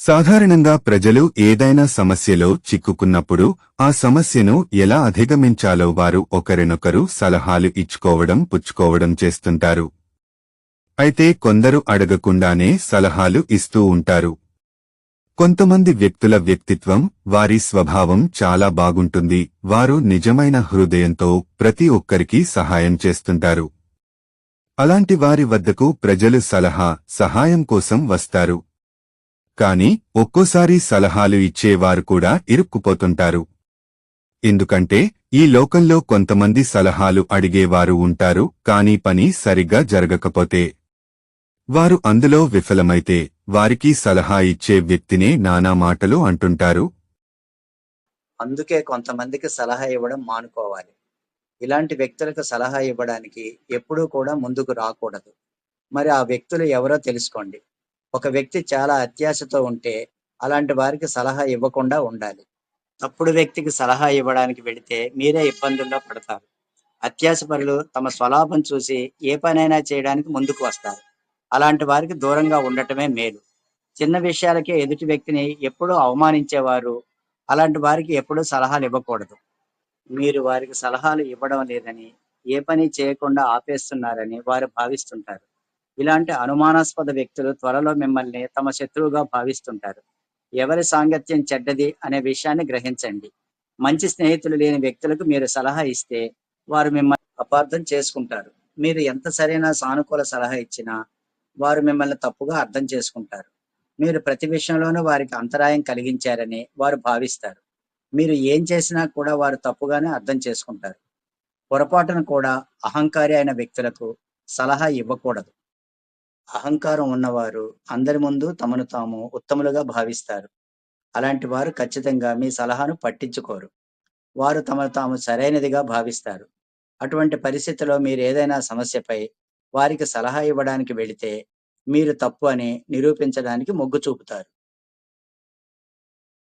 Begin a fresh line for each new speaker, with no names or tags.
సాధారణంగా ప్రజలు ఏదైనా సమస్యలో చిక్కుకున్నప్పుడు ఆ సమస్యను ఎలా అధిగమించాలో వారు ఒకరినొకరు సలహాలు ఇచ్చుకోవడం పుచ్చుకోవడం చేస్తుంటారు. అయితే కొందరు అడగకుండానే సలహాలు ఇస్తూ ఉంటారు. కొంతమంది వ్యక్తుల వ్యక్తిత్వం వారి స్వభావం చాలా బాగుంటుంది. వారు నిజమైన హృదయంతో ప్రతి ఒక్కరికి సహాయం చేస్తుంటారు. అలాంటి వారి వద్దకు ప్రజలు సలహా సహాయం కోసం వస్తారు. కాని ఒక్కోసారి సలహాలు ఇచ్చేవారు కూడా ఇరుక్కుపోతుంటారు. ఎందుకంటే ఈ లోకంలో కొంతమంది సలహాలు అడిగేవారు ఉంటారు కాని పని సరిగ్గా జరగకపోతే. వారు అందులో విఫలమైతే వారికి సలహా ఇచ్చే వ్యక్తినే నానా మాటలు అంటుంటారు.
అందుకే కొంతమందికి సలహా ఇవ్వడం మానుకోవాలి. ఇలాంటి వ్యక్తులకు సలహా ఇవ్వడానికి ఎప్పుడూ కూడా ముందుకు రాకూడదు. మరి ఆ వ్యక్తులు ఎవరో తెలుసుకోండి. ఒక వ్యక్తి చాలా అత్యాశతో ఉంటే అలాంటి వారికి సలహా ఇవ్వకుండా ఉండాలి. తప్పుడు వ్యక్తికి సలహా ఇవ్వడానికి వెళితే మీరే ఇబ్బందుల్లో పడతారు. అత్యాశపరులు తమ స్వలాభం చూసి ఏ పనైనా చేయడానికి ముందుకు వస్తారు. అలాంటి వారికి దూరంగా ఉండటమే మేలు. చిన్న విషయాలకే ఎదుటి వ్యక్తిని ఎప్పుడూ అవమానించేవారు అలాంటి వారికి ఎప్పుడూ సలహాలు ఇవ్వకూడదు. మీరు వారికి సలహాలు ఇవ్వడం లేదని ఏ పని చేయకుండా ఆపేస్తున్నారని వారు భావిస్తుంటారు. ఇలాంటి అనుమానాస్పద వ్యక్తులు త్వరలో మిమ్మల్ని తమ శత్రువుగా భావిస్తుంటారు. ఎవరి సాంగత్యం చెడ్డది అనే విషయాన్ని గ్రహించండి. మంచి స్నేహితులు లేని వ్యక్తులకు మీరు సలహా ఇస్తే వారు మిమ్మల్ని అపార్థం చేసుకుంటారు. మీరు ఎంత సరైన సానుకూల సలహా ఇచ్చినా వారు మిమ్మల్ని తప్పుగా అర్థం చేసుకుంటారు. మీరు ప్రతి విషయంలోనూ వారికి అంతరాయం కలిగించారని వారు భావిస్తారు. మీరు ఏం చేసినా కూడా వారు తప్పుగానే అర్థం చేసుకుంటారు. పొరపాటును కూడా అహంకారి అయిన వ్యక్తులకు సలహా ఇవ్వకూడదు. అహంకారం ఉన్నవారు అందరి ముందు తమను తాము ఉత్తములుగా భావిస్తారు. అలాంటి వారు ఖచ్చితంగా మీ సలహాను పట్టించుకోరు. వారు తమను తాము సరైనదిగా భావిస్తారు. అటువంటి పరిస్థితిలో మీరు ఏదైనా సమస్యపై వారికి సలహా ఇవ్వడానికి వెళితే మీరు తప్పు అని నిరూపించడానికి మొగ్గు చూపుతారు.